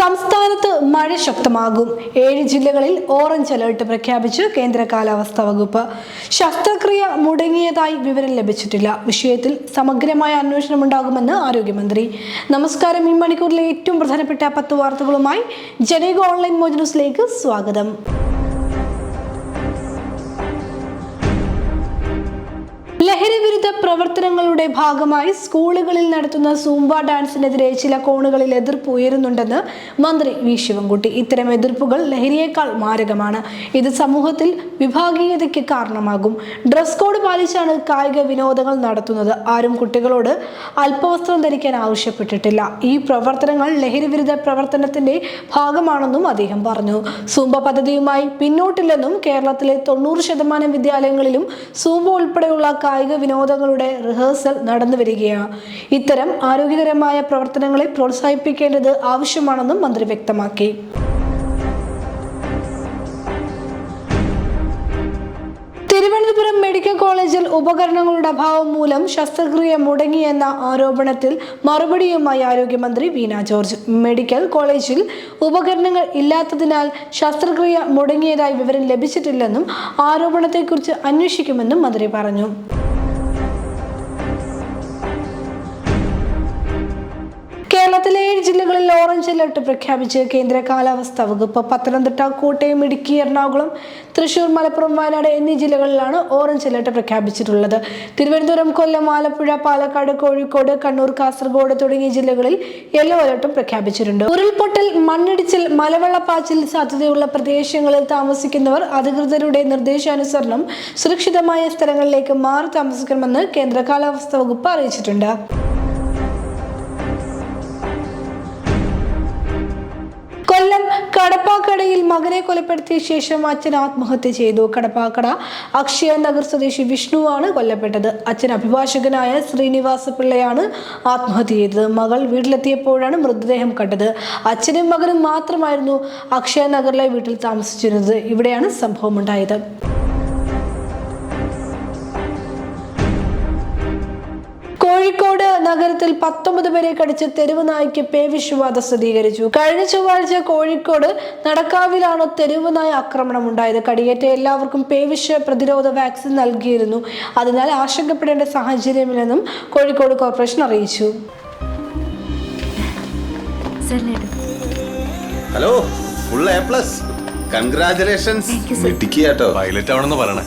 സംസ്ഥാനത്ത് മഴ ശക്തമാകും. ഏഴ് ജില്ലകളിൽ ഓറഞ്ച് അലേർട്ട് പ്രഖ്യാപിച്ച് കേന്ദ്ര കാലാവസ്ഥാ വകുപ്പ്. ശസ്ത്രക്രിയ മുടങ്ങിയതായി വിവരം ലഭിച്ചിട്ടില്ല. വിഷയത്തിൽ സമഗ്രമായ അന്വേഷണം ഉണ്ടാകുമെന്ന് ആരോഗ്യമന്ത്രി. നമസ്കാരം. ഈ മണിക്കൂറിലെ ഏറ്റവും പ്രധാനപ്പെട്ട പത്ത് വാർത്തകളുമായി ജനക ഓൺലൈൻ മോജ് ന്യൂസിലേക്ക് സ്വാഗതം. ലഹരി വിരുദ്ധ പ്രവർത്തനങ്ങളുടെ ഭാഗമായി സ്കൂളുകളിൽ നടത്തുന്ന സൂംബ ഡാൻസിനെതിരെ ചില കോണുകളിൽ എതിർപ്പ് ഉയരുന്നുണ്ടെന്ന് മന്ത്രി വി ശിവൻകുട്ടി. ഇത്തരം എതിർപ്പുകൾ ലഹരിയേക്കാൾ മാരകമാണ്. ഇത് സമൂഹത്തിൽ വിഭാഗീയതയ്ക്ക് കാരണമാകും. ഡ്രസ് കോഡ് പാലിച്ചാണ് കായിക വിനോദങ്ങൾ നടത്തുന്നത്. ആരും കുട്ടികളോട് അല്പവസ്ത്രം ധരിക്കാൻ ആവശ്യപ്പെട്ടിട്ടില്ല. ഈ പ്രവർത്തനങ്ങൾ ലഹരിവിരുദ്ധ പ്രവർത്തനത്തിന്റെ ഭാഗമാണെന്നും അദ്ദേഹം പറഞ്ഞു. സൂംബ പദ്ധതിയുമായി പിന്നോട്ടില്ലെന്നും കേരളത്തിലെ തൊണ്ണൂറ് ശതമാനം വിദ്യാലയങ്ങളിലും സൂംബ ഉൾപ്പെടെയുള്ള കായിക വിനോദങ്ങളുടെ റിഹേഴ്സൽ നടന്നു വരികയാണ്. ഇത്തരം ആരോഗ്യകരമായ പ്രവർത്തനങ്ങളെ പ്രോത്സാഹിപ്പിക്കേണ്ടത് ആവശ്യമാണെന്നും മന്ത്രി വ്യക്തമാക്കി. തിരുവനന്തപുരം മെഡിക്കൽ കോളേജിൽ ഉപകരണങ്ങളുടെ അഭാവം മൂലം ശസ്ത്രക്രിയ മുടങ്ങിയെന്ന ആരോപണത്തിൽ മറുപടിയുമായി ആരോഗ്യമന്ത്രി വീണ ജോർജ്. മെഡിക്കൽ കോളേജിൽ ഉപകരണങ്ങൾ ഇല്ലാത്തതിനാൽ ശസ്ത്രക്രിയ മുടങ്ങിയതായി വിവരം ലഭിച്ചിട്ടില്ലെന്നും ആരോപണത്തെക്കുറിച്ച് അന്വേഷിക്കുമെന്നും മന്ത്രി പറഞ്ഞു. ജില്ലകളിൽ ഓറഞ്ച് അലർട്ട് പ്രഖ്യാപിച്ച് കേന്ദ്ര കാലാവസ്ഥാ വകുപ്പ് പത്തനംതിട്ട കോട്ടയം ഇടുക്കി എറണാകുളം തൃശൂർ മലപ്പുറം വയനാട് എന്നീ ജില്ലകളിലാണ് ഓറഞ്ച് അലർട്ട് പ്രഖ്യാപിച്ചിട്ടുള്ളത്. തിരുവനന്തപുരം കൊല്ലം ആലപ്പുഴ പാലക്കാട് കോഴിക്കോട് കണ്ണൂർ കാസർഗോഡ് തുടങ്ങിയ ജില്ലകളിൽ യെല്ലോ അലർട്ടും പ്രഖ്യാപിച്ചിട്ടുണ്ട്. ഉരുൾപൊട്ടൽ മണ്ണിടിച്ചിൽ മലവെള്ളപ്പാച്ചിൽ സാധ്യതയുള്ള പ്രദേശങ്ങളിൽ താമസിക്കുന്നവർ അധികൃതരുടെ നിർദ്ദേശാനുസരണം സുരക്ഷിതമായ സ്ഥലങ്ങളിലേക്ക് മാറി താമസിക്കണമെന്ന് കേന്ദ്ര കാലാവസ്ഥാ വകുപ്പ് അറിയിച്ചിട്ടുണ്ട്. കടപ്പാക്കടയിൽ മകനെ കൊലപ്പെടുത്തിയ ശേഷം അച്ഛൻ ആത്മഹത്യ ചെയ്തു. കടപ്പാക്കട അക്ഷയ നഗർ സ്വദേശി വിഷ്ണുവാണ് കൊല്ലപ്പെട്ടത്. അച്ഛൻ അഭിഭാഷകനായ ശ്രീനിവാസ പിള്ളയാണ് ആത്മഹത്യ ചെയ്തത്. മകൾ വീട്ടിലെത്തിയപ്പോഴാണ് മൃതദേഹം കണ്ടത്. അച്ഛനും മകനും മാത്രമായിരുന്നു അക്ഷയ നഗറിലെ വീട്ടിൽ താമസിച്ചിരുന്നത്. ഇവിടെയാണ് സംഭവം ഉണ്ടായത് കോഴിക്കോട് നഗരത്തിൽ പത്തൊമ്പത് പേരെ കടിച്ച് തെരുവ് നായ്ക്ക് പേവിഷബാധ സ്ഥിരീകരിച്ചു. കഴിഞ്ഞ ചൊവ്വാഴ്ച കോഴിക്കോട് നടക്കാവിലാണ് തെരുവ് നായ ആക്രമണം ഉണ്ടായത് കടിയേറ്റ എല്ലാവർക്കും പേവിഷ പ്രതിരോധ വാക്സിൻ നൽകിയിരുന്നു. അതിനാൽ ആശങ്കപ്പെടേണ്ട സാഹചര്യമില്ലെന്നും കോഴിക്കോട് കോർപ്പറേഷൻ അറിയിച്ചു. Hello full A plus. Congratulations pilot ആവണമെന്ന് പറയണേ.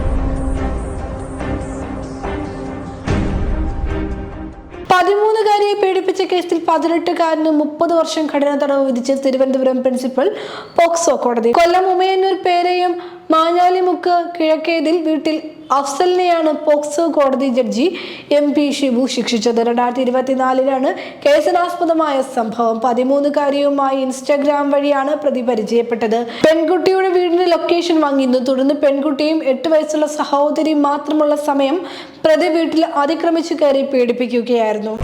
പീഡിപ്പിച്ച കേസിൽ പതിനെട്ടുകാരന് മുപ്പത് വർഷം കഠിന തടവ് വിധിച്ച് തിരുവനന്തപുരം പ്രിൻസിപ്പൽ പോക്സോ കോടതി. കൊല്ലം ഉമയന്നൂർ പേരെയും മാഞ്ഞാലിമുക്ക് കിഴക്കേതിൽ വീട്ടിൽ അഫ്സലിനെയാണ് പോക്സോ കോടതി ജഡ്ജി എം പി ഷിബു ശിക്ഷിച്ചത്. രണ്ടായിരത്തി ഇരുപത്തിനാലിലാണ് കേസിനാസ്പദമായ സംഭവം. പതിമൂന്നുകാരിയുമായി ഇൻസ്റ്റാഗ്രാം വഴിയാണ് പ്രതി പരിചയപ്പെട്ടത്. പെൺകുട്ടിയുടെ വീടിന്റെ ലൊക്കേഷൻ വാങ്ങിയിരുന്നു. തുടർന്ന് പെൺകുട്ടിയും എട്ട് വയസ്സുള്ള സഹോദരിയും മാത്രമുള്ള സമയം പ്രതി വീട്ടിൽ അതിക്രമിച്ചു കയറി പീഡിപ്പിക്കുകയായിരുന്നു.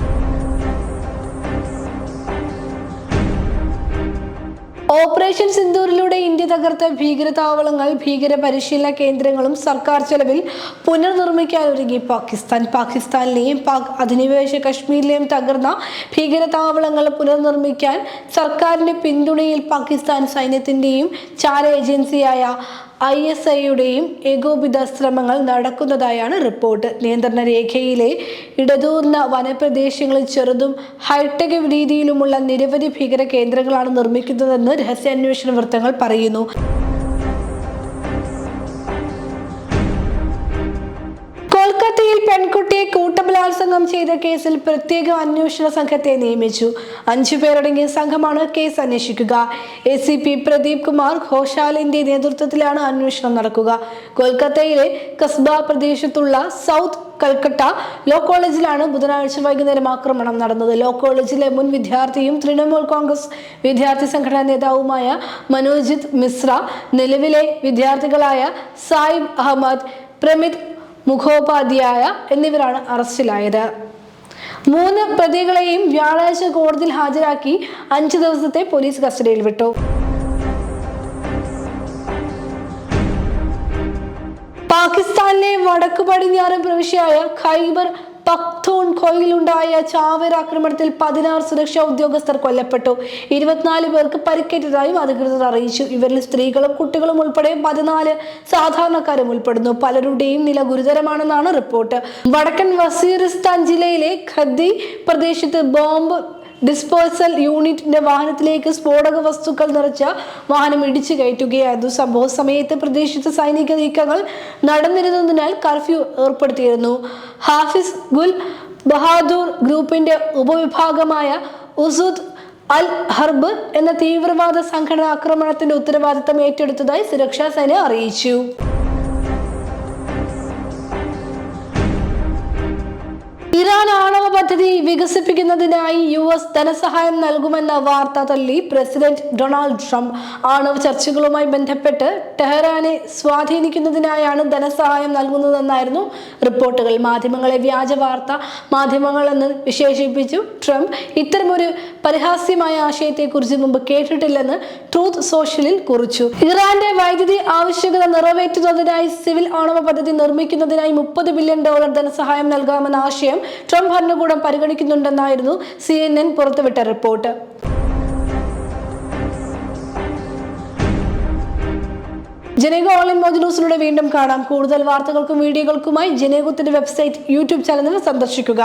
ഓപ്പറേഷൻ സിന്ദൂരിലൂടെ ഇന്ത്യ തകർത്ത ഭീകരതാവളങ്ങൾ ഭീകര പരിശീലന കേന്ദ്രങ്ങളും സർക്കാർ ചെലവിൽ പുനർനിർമ്മിക്കാൻ ഒരുങ്ങി പാകിസ്ഥാൻ. പാകിസ്ഥാനിലെയും പാക് അധിനിവേശ കശ്മീരിലെയും തകർന്ന ഭീകരതാവളങ്ങൾ പുനർനിർമ്മിക്കാൻ സർക്കാരിന്റെ പിന്തുണയിൽ പാകിസ്ഥാൻ സൈന്യത്തിന്റെയും ചാര ഏജൻസിയായ ഐ എസ് ഐയുടെയും ഏകോപിത ശ്രമങ്ങൾ നടക്കുന്നതായാണ് റിപ്പോർട്ട്. നിയന്ത്രണ രേഖയിലെ ഇടതൂർന്ന വനപ്രദേശങ്ങളിൽ ചെറുതും ഹൈടെക് രീതിയിലുമുള്ള നിരവധി ഭീകര കേന്ദ്രങ്ങളാണ് നിർമ്മിക്കുന്നതെന്ന് രഹസ്യാന്വേഷണ വൃത്തങ്ങൾ പറയുന്നു. കൊൽക്കത്തയിൽ പെൺകുട്ടിയെ ചെയ്ത കേസിൽ പ്രത്യേക അന്വേഷണ സംഘത്തെ നിയമിച്ചു. അഞ്ചു പേരടങ്ങിയ സംഘമാണ് കേസ് അന്വേഷിക്കുക. A C P Pradeep Kumar ഘോഷാലിന്റെ നേതൃത്വത്തിലാണ് അന്വേഷണം നടക്കുക. കൊൽക്കത്തയിലെ കസ്ബ പ്രദേശത്തുള്ള സൗത്ത് കൽക്കട്ട ലോ കോളേജിലാണ് ബുധനാഴ്ച വൈകുന്നേരം ആക്രമണം നടന്നത്. ലോ കോളേജിലെ മുൻ വിദ്യാർത്ഥിയും തൃണമൂൽ കോൺഗ്രസ് വിദ്യാർത്ഥി സംഘടനാ നേതാവുമായ മനോജിത് മിശ്ര നിലവിലെ വിദ്യാർത്ഥികളായ സായിബ് അഹമ്മദ് പ്രമിത് മുഖോപാധ്യായ എന്നിവരാണ് അറസ്റ്റിലായത്. മൂന്ന് പ്രതികളെയും വ്യാഴാഴ്ച കോടതിയിൽ ഹാജരാക്കി അഞ്ച് ദിവസത്തെ പോലീസ് കസ്റ്റഡിയിൽ വിട്ടു. പാകിസ്ഥാനിലെ വടക്കു പടിഞ്ഞാറൻ പ്രവിശ്യയായ ഖൈബർ പക്തൂൺ കോയിലുണ്ടായ ചാവേർ ആക്രമണത്തിൽ പതിനാറ് സുരക്ഷാ ഉദ്യോഗസ്ഥർ കൊല്ലപ്പെട്ടു. ഇരുപത്തിനാല് പേർക്ക് പരിക്കേറ്റതായും അധികൃതർ അറിയിച്ചു. ഇവരിൽ സ്ത്രീകളും കുട്ടികളും ഉൾപ്പെടെ പതിനാല് സാധാരണക്കാരും ഉൾപ്പെടുന്നു. പലരുടെയും നില ഗുരുതരമാണെന്നാണ് റിപ്പോർട്ട്. വടക്കൻ വസീറിസ്ഥാൻ ജില്ലയിലെ ഖദ്ദി പ്രദേശത്ത് ബോംബ് ഡിസ്പോസൽ യൂണിറ്റിന്റെ വാഹനത്തിലേക്ക് സ്ഫോടക വസ്തുക്കൾ നിറച്ച വാഹനം ഇടിച്ചു കയറ്റുകയായിരുന്നു. സംഭവ സമയത്ത് പ്രദേശത്ത് സൈനിക നീക്കങ്ങൾ നടന്നിരുന്നതിനാൽ കർഫ്യൂ ഏർപ്പെടുത്തിയിരുന്നു. ഹാഫിസ് ഗുൽ ബഹാദൂർ ഗ്രൂപ്പിന്റെ ഉപവിഭാഗമായ ഉസുദ് അൽ ഹർബ് എന്ന തീവ്രവാദ സംഘടന ആക്രമണത്തിന്റെ ഉത്തരവാദിത്തം ഏറ്റെടുത്തതായി സുരക്ഷാ സേന അറിയിച്ചു. ഇറാൻ പദ്ധതി വികസിപ്പിക്കുന്നതിനായി യു എസ് ധനസഹായം നൽകുമെന്ന വാർത്ത തള്ളി പ്രസിഡന്റ് ഡൊണാൾഡ് ട്രംപ്. ആണവ ചർച്ചകളുമായി ബന്ധപ്പെട്ട് ടെഹ്റാനെ സ്വാധീനിക്കുന്നതിനായാണ് ധനസഹായം നൽകുന്നതെന്നായിരുന്നു റിപ്പോർട്ടുകൾ. മാധ്യമങ്ങളെ വ്യാജ വാർത്ത മാധ്യമങ്ങളെന്ന് വിശേഷിപ്പിച്ചു ട്രംപ്. ഇത്തരമൊരു പരിഹാസ്യമായ ആശയത്തെക്കുറിച്ച് മുമ്പ് കേട്ടിട്ടില്ലെന്ന് ട്രൂത്ത് സോഷ്യലിൽ കുറിച്ചു. ഇറാന്റെ വൈദ്യുതി ആവശ്യകത നിറവേറ്റുന്നതിനായി സിവിൽ ആണവ പദ്ധതി നിർമ്മിക്കുന്നതിനായി മുപ്പത് ബില്യൺ ഡോളർ ധനസഹായം നൽകാമെന്ന ആശയം ട്രംപ് ഭരണകൂടം പരിഗണിക്കുന്നുണ്ടെന്നായിരുന്നു സി എൻ എൻ പുറത്തുവിട്ട റിപ്പോർട്ട്. ജനേഗോ ഓൺലൈൻ മോജ് ന്യൂസിലൂടെ വീണ്ടും കാണാം. കൂടുതൽ വാർത്തകൾക്കും വീഡിയോകൾക്കുമായി ജനേഗോത്തിന്റെ വെബ്സൈറ്റ് യൂട്യൂബ് ചാനൽ സന്ദർശിക്കുക.